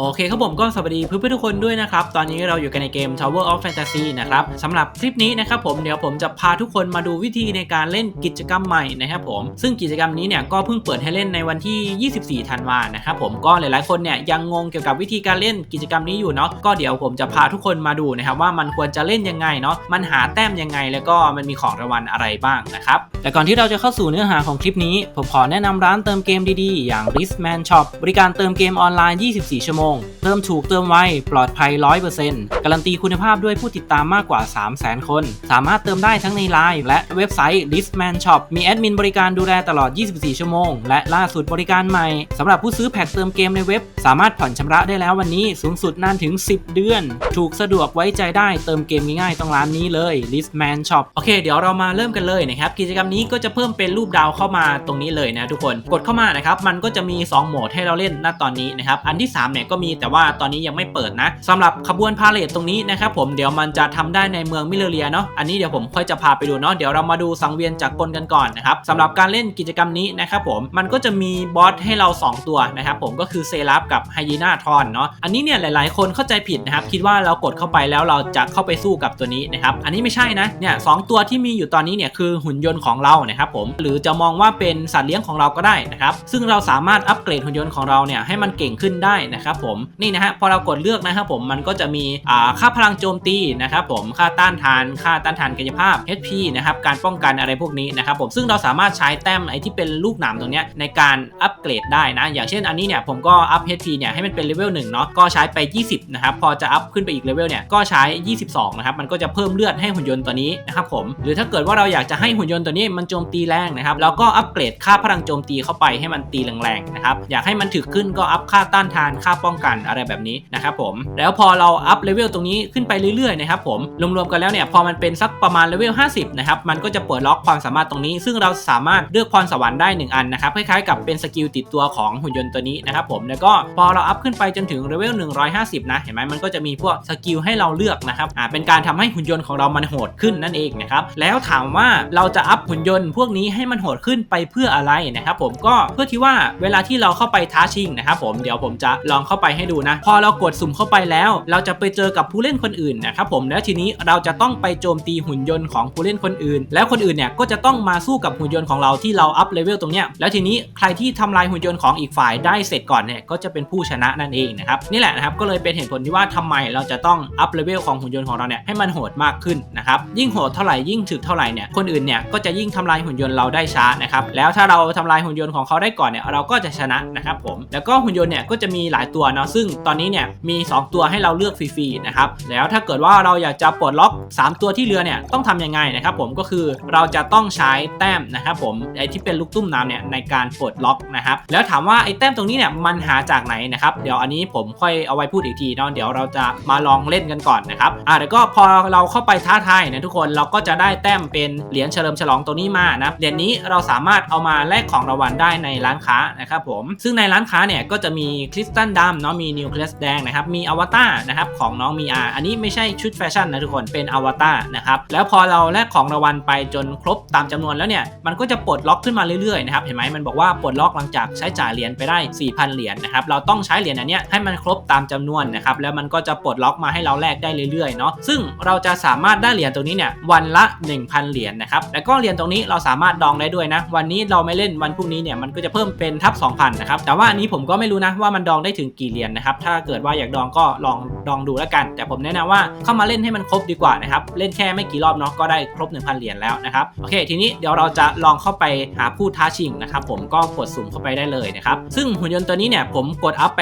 โอเคครับผมก็สวัสดีเพื่อนๆทุกคนด้วยนะครับ ตอนนี้เราอยู่กันในเกม Tower of Fantasy นะครับสำหรับคลิปนี้นะครับผมเดี๋ยวผมจะพาทุกคนมาดูวิธีในการเล่นกิจกรรมใหม่นะครับผม ซึ่งกิจกรรมนี้เนี่ยก็เพิ่งเปิดให้เล่นในวันที่ 24 ธันวานะครับผมก็หลายๆคนเนี่ยยังงงเกี่ยวกับวิธีการเล่นกิจกรรมนี้อยู่เนาะก็เดี๋ยวผมจะพาทุกคนมาดูนะครับว่ามันควรจะเล่นยังไงเนาะมันหาแต้มยังไงแล้วก็มันมีของรางวัลอะไรบ้างนะครับแต่ก่อนที่เราจะเข้าสู่เนื้อหาของคลิปนี้ผมขอแนะนำร้านเติมเกมดีๆ อย่าง r i s Man Shop บริการเติมเกมออนไลน์ 24 ชั่วโมงเติมถูกเติมไว ปลอดภัย 100%การันตีคุณภาพด้วยผู้ติดตามมากกว่า 300,000 คน สามารถเติมได้ทั้งในไลน์และเว็บไซต์ Riskman Shop มีแอดมินบริการดูแลตลอด 24 ชั่วโมง และล่าสุดบริการใหม่สำหรับผู้ซื้อแพ็คเติมเกมในเว็บ สามารถผ่อนชำระได้แล้ววันนี้สูงสุดนานถึง 10 เดือน ถูกสะดวกไว้ใจได้เติมเกมง่ายๆต้องร้านนี้เลย Riskman Shop โอเคเดี๋ยวเรามาเริ่มกันเลยนะครับกิจกรรมนี้ก็จะเพิ่มเป็นรูปดาวเข้ามาตรงนี้เลยนะทุกคนกดเข้ามานะครับมันก็จะมี 2 โหมดให้เราเล่นณตอนนี้นะครับอันที่3เนี่ยก็มีแต่ว่าตอนนี้ยังไม่เปิดนะสำหรับขบวนพาเลทตรงนี้นะครับผมเดี๋ยวมันจะทำได้ในเมืองมิเลเรียเนาะอันนี้เดี๋ยวผมค่อยจะพาไปดูเนาะเดี๋ยวเรามาดูสังเวียนจากกลกันก่อนนะครับสำหรับการเล่นกิจกรรมนี้นะครับผมมันก็จะมีบอสให้เรา 2 ตัวนะครับผมก็คือเซราฟกับไฮยีนาทอนเนาะอันนี้เนี่ยหลายๆ คนเข้าใจผิดนะครับคิดว่าเรากดเข้าไปแล้วเราจะเข้าไปสู้กับตัวนี้นะครับอันนี้ไม่ใช่นะเนี่ยสองตัวที่มีอยู่ตอนนี้เนี่ยคือหุ่นยนต์ของเรานะครับผมหรือจะมองว่าเป็นสัตว์เลี้ยงของเราก็ได้นะครับซึ่งเราสามารถอัปเกรดหุ่นยนต์ของเราเนี่ยให้มันเก่งขึ้นได้นะครับผมนี่นะฮะพอเรากดเลือกนะครับผมมันก็จะมีค่าพลังโจมตีนะครับผมค่าต้านทาน ค่าต้านทานกายภาพ HP นะครับการป้องกันอะไรพวกนี้นะครับผมซึ่งเราสามารถใช้แต้มไอที่เป็นลูกหนามตรงนี้ในการอัปเกรดได้นะ อย่างเช่นอันนี้เนี่ยผมก็อัพ HP เนี่ยให้มันเป็นเลเวล1เนาะก็ใช้ไป 20นะครับพอจะอัพขึ้นไปอีกเลเวลเนี่ยก็ใช้ 22นะครับมันก็จะเพิ่มเลือดให้หุ่นยนต์ตัวนี้นะครับผมหรือถ้าเกิดว่าเราอยากจะให้หุ่นยนต์ตัวนี้มันโจมตีแรงนะครับเราก็อัปเกรดค่าพลังโจมตีเข้าไปให้มันตีแรงๆนะครับอยากให้มันถึกขึ้นก็อัพค่าต้านทานค่าป้องกันอะไรแบบนี้นะครับผม แล้วพอเราอัพเลเวลตรงนี้ขึ้นไปเรื่อยๆนะครับผมรวมๆกันแล้วเนี่ยพอมันเป็นสักประมาณเลเวล50นะครับมันก็จะเปิดล็อกความสามารถตรงนี้ ซึ่งเราสามารถเลือกพรสวรรค์ได้ 1 อันนะครับคล้ายๆกับเป็นสกิลติดตัวของหุ่นยนต์ตัวนี้นะครับผมแล้วก็พอเราอัพขึ้นไปจนถึงเลเวล150 นะเห็นไหมมันก็จะมีพวกสกิลให้เราเลือกนะครับอ่าเป็นการทำให้หุ่นยนต์ของเรามันโหดขึ้นนั่นเองนะครับแล้วถามว่าเราจะอัพหุ่นยนต์พวกนี้ให้มันโหดขึ้นไปเพื่ออะไรนะครับผมก็เพื่อที่ว่าเวลาที่เราเข้าไปท้าชิงนะครับผมเดี๋ยวผมจะลองเข้าไปให้ดูนะ พอเรากดสุ่มเข้าไปแล้ว เราจะไปเจอกับผู้เล่นคนอื่นนะครับผมแล้วทีนี้เราจะต้องไปโจมตีหุ่นยนต์ของผู้เล่นคนอื่น แล้วคนอื่นเนี่ยก็จะต้องมาสู้กับหุ่นยนต์ของเราที่เราอัพเลเวลตรงเนี้ยแล้วทีนี้ใครที่ทำลายหุ่นยนต์ของอีกฝ่ายได้เสร็จก่อนเนี่ยก็จะเป็นผู้ชนะนั่นเองนะครับนี่แหละนะครับก็เลยเป็นเหตุผลที่ว่าทำไมเราจะต้องอัพเลเวลของหุ่นยนต์ของเราเนี่ยให้มันโหดมากขึ้นนะครับยิ่งโหดเท่าไหร่ยิ่งถึกเท่าไหร่เนี่ยคนอื่นเนี่ยก็จะยิ่งทำลายหุ่นยนต์เราได้ช้านะครับแล้วถ้าเราทำลายหุ่นยนต์ของเขาได้ก่อนเนี่ยเราก็จะชนะนะครับผมแล้วก็หุ่นยนต์เนี่ยก็จะมีหลายตัวเนาะซึ่งตอนนี้เนี่ยมี 2 ตัวให้เราเลือกฟรีๆนะครับแล้วถ้าเกิดว่าเราอยากจะปลดล็อก 3 ตัวที่เหลือเนี่ยต้องทำยังไงนะครับผมก็คือเราจะต้องใช้แต้มนะครับผมไอที่เป็นลูกตุ้มน้ำเนี่ยในการปลดล็อกนะครับแล้วถามว่าไอแต้มตรงนี้เนี่ยมันหาจากไหนนะครับเดี๋ยวอันนี้ผมค่อยเอาไว้พูดอีกทีเนาะเดี๋ยวเราจะมาลองเล่นกันก่อนนะครับอ่าแล้วก็พอเราเข้าไปท้าทายนะทุกคนเราก็จะได้แต้มเป็นเหรียญเฉลิมฉลองตัวนี้มานะเหรียญนี้เราสามารถเอามาแลกของรางวัลได้ในร้านค้านะครับผมซึ่งในร้านค้าเนี่ยก็จะมีคริสตัลดำเนาะมีนิวเคลียสแดงนะครับมีอวตารนะครับของน้องมีอาอันนี้ไม่ใช่ชุดแฟชั่นนะทุกคนเป็นอวตารนะครับแล้วพอเราแลกของรางวัลไปจนครบตามจำนวนแล้วเนี่ยมันก็จะปลดล็อกขึ้นมาเรื่อยๆนะครับเห็นไหมมันบอกว่าปลดล็อกหลังจากใช้จ่ายเหรียญไปได้ 4,000 เหรียญนะครับเราต้องใช้เหรียญอันเนี้ยให้มันครบตามจำนวนนะครับแล้วมันก็จะปลดล็อกมาให้เราแลกได้เรื่อยๆเนาะซึ่งเราจะสามารถได้เหรียญตรงนี้เนี่ยวันละ 1,000 เหรียญนะครับแล้วก็เหรียญตรงนี้เราสามารถดองได้ด้วยนะ วันนี้เราไม่เล่นวันพรุ่งนี้เนี่ยมันก็จะเพิ่มเป็นทับ2,000นะครับแต่ว่าอันนี้ผมก็ไม่รู้นะว่ามันดองได้ถึงกีเหรียญนะครับ ถ้าเกิดว่าอยากดองก็ลองดองดูแล้วกัน แต่ผมแนะนำว่าเข้ามาเล่นให้มันครบดีกว่านะครับ เล่นแค่ไม่กี่รอบเนาะก็ได้ครบ 1,000 เหรียญแล้วนะครับ โอเค ทีนี้เดี๋ยวเราจะลองเข้าไปหาผู้ท้าชิงนะครับ ผมก็กดสุ่มเข้าไปได้เลยนะครับ ซึ่งหุ่นยนต์ตัวนี้เนี่ยผมกดอัพไป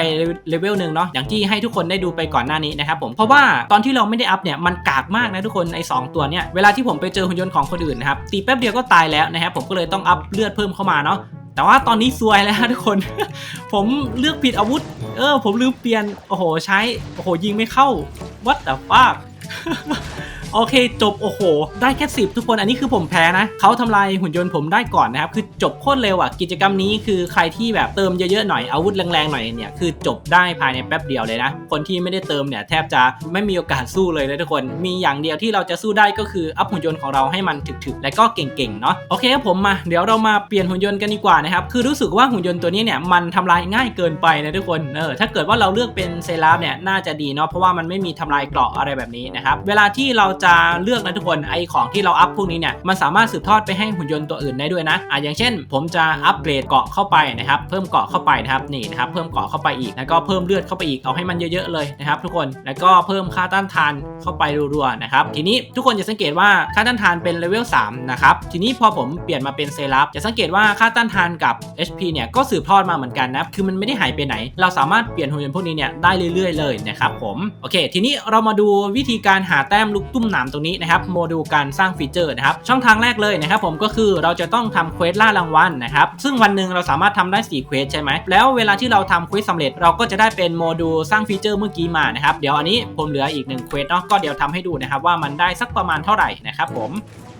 เลเวลหนึ่งเนาะ อย่างที่ให้ทุกคนได้ดูไปก่อนหน้านี้นะครับผม เพราะว่าตอนที่เราไม่ได้อัพเนี่ยมันกากมากนะทุกคนไอ้สองตัวเนี่ย เวลาที่ผมไปเจอหุ่นยนต์ของคนอื่นนะครับ ตีแป๊บเดียวก็ตายแล้วนะครับ ผมก็เลยต้องอัพเลือดเพิ่มเข้ามาเนาะ แต่ว่าตอนนี้ซวยแล้วทุกคน ผมเลือกผิดอาวุธ เออ ผมลืมเปลี่ยน โอ้โห ใช้ โอ้โห ยิงไม่เข้า what the fuck โอเค จบโอ้โห ได้แค่สิบทุกคนอันนี้คือผมแพ้นะเขาทำลายหุ่นยนต์ผมได้ก่อนนะครับ คือจบโคตรเร็วอะ กิจกรรมนี้คือใครที่แบบเติมเยอะๆหน่อยอาวุธแรงๆหน่อยเนี่ยคือจบได้ภายในแป๊บเดียวเลยนะ คนที่ไม่ได้เติมเนี่ยแทบจะไม่มีโอกาสสู้เลยนะทุกคน มีอย่างเดียวที่เราจะสู้ได้ก็คืออัพหุ่นยนต์ของเราให้มันถึกๆ และก็เก่งๆเนาะโอเคครับผมมาเดี๋ยวเรามาเปลี่ยนหุ่นยนต์กันดีกว่านะครับคือรู้สึกว่าหุ่นยนต์ตัวนี้เนี่ยมันทำลายง่ายเกินไปนะทุกคนเออถ้าเกิดว่าเราเลือกเป็นเซราฟเนี่ยน่าจะดีเนาะเพราะว่ามันไม่มีทำลายเกราะอะไรแบบนี้นะครับเวลาที่เราจะเลือกนะทุกคนไอของที่เราอัพพวกนี้เนี่ยมันสามารถสืบทอดไปให้หุ่นยนต์ตัวอื่นได้ด้วยนะอะอย่างเช่น ผมจะอัปเกรดเกาะเข้าไปนะครับเพิ่มเกาะเข้าไปนะครับนี่นะครับเพิ่มเกาะเข้าไปอีกแล้วก็เพิ่มเลือดเข้าไปอีกเอาให้มันเยอะๆเลยนะครับทุกคนแล้วก็เพิ่มค่าต้านทานเข้าไปรัวๆนะครับทีนี้ทุกคนจะสังเกตว่าค่าต้านทานเป็นเลเวล3นะครับทีนี้พอผมเปลี่ยนมาเป็นเซราฟจะสังเกตว่าค่าต้านทานกับ HP เนี่ยก็สืบทอดมาเหมือนกันนะคือมันไม่ได้หายไปไหน เราสามารถเปลี่ยนหุ่นยนต์พวกนี้เนี่ยได้เรื่อยๆเลยนะครับผมโอเค ทีนี้เรามาดูวิธีการหาแต้มลูกตุ้มหนามตรงนี้นะครับโมดูลการสร้างฟีเจอร์นะครับช่องทางแรกเลยนะครับผมก็คือเราจะต้องทำเควสล่ารางวัลนะครับซึ่งวันหนึ่งเราสามารถทำได้4เควสใช่ไหมแล้วเวลาที่เราทำเควสสำเร็จเราก็จะได้เป็นโมดูลสร้างฟีเจอร์เมื่อกี้มานะครับเดี๋ยวอันนี้ผมเหลืออีกหนึ่งเควสเนาะก็เดี๋ยวทำให้ดูนะครับว่ามันได้สักประมาณเท่าไหร่นะครับผม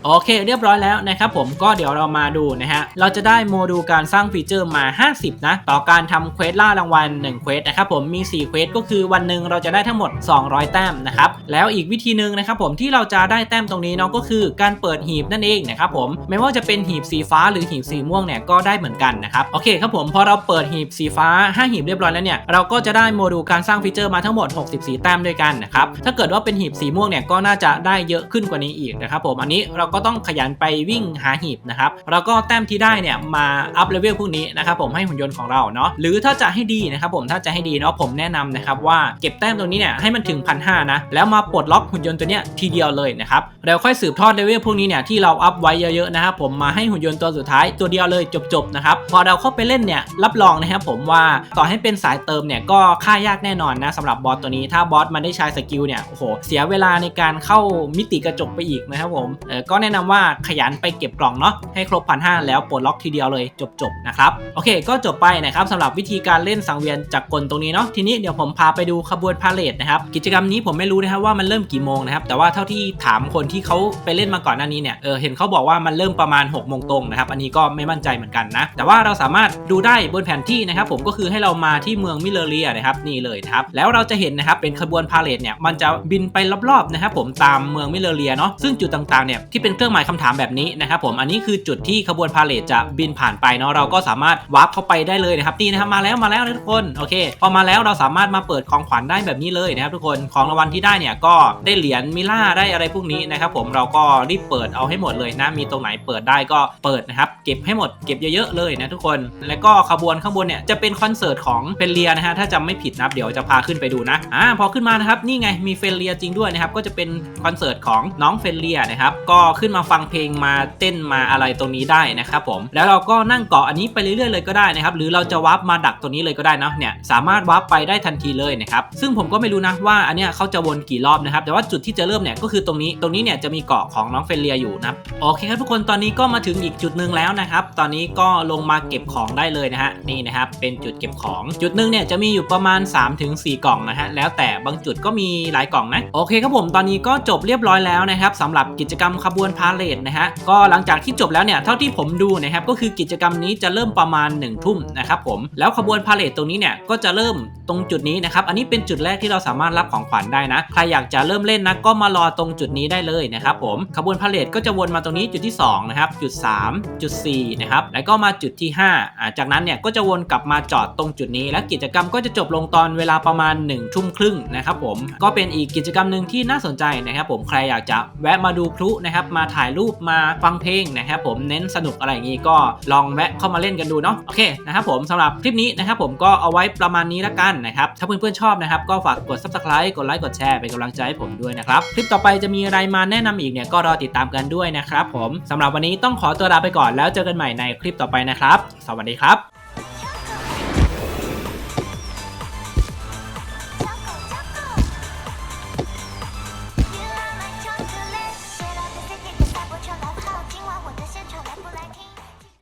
โอเค เรียบร้อยแล้วนะครับผมก็เดี๋ยวเรามาดูนะฮะเราจะได้โมดูลการสร้างฟีเจอร์มา 50 นะ ต่อการทำเควสล่ารางวัล1เควสนะครับผมมี 4 เควสก็คือวันหนึ่งเราจะได้ทั้งหมด 200 แต้มนะครับแล้วอีกวิธีหนึ่งนะครับผมที่เราจะได้แต้มตรงนี้เนาะก็คือการเปิดหีบนั่นเองนะครับผมไม่ว่าจะเป็นหีบสีฟ้าหรือหีบสีม่วงเนี่ยก็ได้เหมือนกันนะครับโอเคครับผมพอเราเปิดหีบสีฟ้า 5 หีบเรียบร้อยแล้วเนี่ยเราก็จะได้โมดูลการสร้างฟีเจอร์มาทั้งหมด 64 แต้มด้วยกันนะครับถ้าเกิดว่าเป็นหีบสีม่วงเนี่ยก็น่าจะได้เยอะขึ้นกว่านี้อีกนะครับผมอันนี้เราก็ต้องขยันไปวิ่งหาหีบนะครับแล้วก็แต้มที่ได้เนี่ยมาอัพเลเวลพวกนี้นะครับผมให้หุ่นยนต์ของเราเนาะหรือถ้าจะให้ดีนะครับผมถ้าจะให้ดีเนาะผมแนะนำนะครับว่าเก็บแต้มตรงนี้เนี่ยให้มันถึงพันหนะแล้วมาปลดล็อกหุ่นยนต์ตัวเนี้ยทีเดียวเลยนะครับแล้วค่อยสืบทอดเลเวลพวกนี้เนี่ยที่เราอัพไว้เยอะๆนะครับผมมาให้หุ่นยนต์ตัวสุดท้ายตัวเดียวเลยจบๆนะครับพอเราเข้าไปเล่นเนี่ยรับรองนะครับผมว่าต่อให้เป็นสายเติมเนี่ยก็ฆ่ายากแน่นอนนะสำหรับบอสตัวนี้ถ้าบอสมันได้ใช้สกิลเนี่ยโอ้โหเสียเวลาในการเข้ามิติกระจกไปอีกนะครับผมเออก็แนะนำว่าขยันไปเก็บกล่องเนาะให้ครบพันห้าแล้วปลดล็อกทีเดียวเลยจบๆนะครับโอเค ก็จบไปนะครับสำหรับวิธีการเล่นสังเวียนจากกลตรงนี้เนาะทีนี้เดี๋ยวผมพาไปดูขบวนพาเลทนะครับกิจกรรมนี้ผมไม่รู้นะครับว่ามันเริ่มกี่โมงนะครับแต่ว่าเท่าที่ถามคนที่เขาไปเล่นมาก่อนหน้านี้เนี่ยเออเห็นเขาบอกว่ามันเริ่มประมาณ6กโมงตรงนะครับอันนี้ก็ไม่มั่นใจเหมือนกันนะแต่ว่าเราสามารถดูได้บนแผนที่นะครับผมก็คือให้เรามาที่เมืองมิเลเรียนะครับนี่เลยครับแล้วเราจะเห็นนะครับเป็นขบวนพาเลทเนี่ยมันจะบินไปรอบๆนะครับผมตามเมืองมิเลเรียเนาะซึ่งจุดต่างๆเนี่ยที่เป็นเครื่องหมายคำถามแบบนี้นะครับผมอันนี้คือจุดที่ขบวนพาเลทจะบินผ่านไปเนาะเราก็สามารถวาร์ปเข้าไปได้เลยนะครับนี่นะครับมาแล้วมาแล้วนะทุกคนโอเคพอมาแล้วเราสามารถมาเปิดของขวัญได้แบบนี้เลยนะครับทุกคนของรางวัลที่ได้เนี่ยก็ได้เหรียญมิล่าได้อะไรพวกนี้นะครับผมเราก็รีบเปิดเอาให้หมดเลยนะมีตรงไหนเปิดได้ก็เปิดนะครับเก็บให้หมดเก็บเยอะๆเลยนะทุกคน แล้วก็ขบวนข้างบนเนี่ยจะเป็นคอนเสิร์ตของเฟลเลียนะฮะถ้าจำไม่ผิดนะเดี๋ยวจะพาขึ้นไปดูนะอ่าพอขึ้นมานะครับนี่ไงมีเฟลเลียจริงด้วยนะครับก็จะเป็นคอนเสิร์ตของน้องเฟลเลียนะครับก็ขึ้นมาฟังเพลงมาเต้นมาอะไรตรงนี้ได้นะครับผมแล้วเราก็นั่งเกาะอันนี้ไปเรื่อยๆเลยก็ได้นะครับหรือเราจะวาร์ปมาดักตรงนี้เลยก็ได้นะเนี่ยสามารถวาร์ปไปได้ทันทีเลยนะครับซึ่งผมก็ไม่รู้นะว่าอันเนี้ยเขาจะวนกี่รอบนะครับแต่ว่าจุดที่จะเริ่มเนี่ยก็คือตรงนี้ตรงนี้เนี่ยจะมีเกาะของน้องเฟลเลียอยู่นะโอเคครับทุกคนตอนนี้ก็มาถึงอีกจุดหนึ่งแล้วนะครับตอนนี้ก็ลงมาเก็บของได้เลยนะฮะนี่นะครับเป็นจุดเก็บของจุดหนึ่งเนี่ยจะมีอยู่ประมาณ 3-4 กล่องนะฮะแล้วแต่บางจุดก็มีหลายกล่องนะโอเคครับผมตอนนี้ก็จบเรียบร้อยแล้วนะครับสำหรับกิจกรรมขบวนนพาเลทนะฮะก็หลังจากที่จบแล้วเนี่ยเท่าที่ผมดูนะครับก็คือกิจกรรมนี้จะเริ่มประมาณ1นึ่ทุ่มนะครับผมแล้วขบวนพาเลทตรงนี้เนี่ยก็จะเริ่มตรงจุดนี้นะครับอันนี้เป็นจุดแรกที่เราสามารถรับของขวัญได้นะใครอยากจะเริ่มเล่นนะก็มารอตรงจุดนี้ได้เลยนะครับผมขบวนพาเลทก็จะวนมาตรงนี้จุดที่2นะครับจุด3จุด4นะครับแล้วก็มาจุดที่5อ่าจากนั้นเนี่ยก็จะวนกลับมาจอดตรงจุดนี้ และกิจกรรมก็จะจบลงตอนเวลาประมาณ1ทุ่มครึ่งนะครับผมก็เป็นอีกกิจกรรมหนึ่งที่น่าสนใจนะครับผมใครอยากจะแวะมาดูพลุนะครับมาถ่ายรูปมาฟังเพลงนะครับผมเน้นสนุกอะไรอย่างงี้ก็ลองแวะเข้ามาเล่นกันดูเนาะโอเคนะครับผมสำหรับคลิปนี้นะครับผมก็เอาไว้ประมาณนี้ละกันนะครับถ้าเพื่อนๆชอบนะครับก็ฝากกด subscribe กดไลค์กดแชร์เป็นกำลังใจให้ผมด้วยนะครับคลิปต่อไปจะมีอะไรมาแนะนำอีกเนี่ยก็รอติดตามกันด้วยนะครับผมสำหรับวันนี้ต้องขอตัวลาไปก่อนแล้วเจอกันใหม่ในคลิปต่อไปนะครับ สวัสดีครับ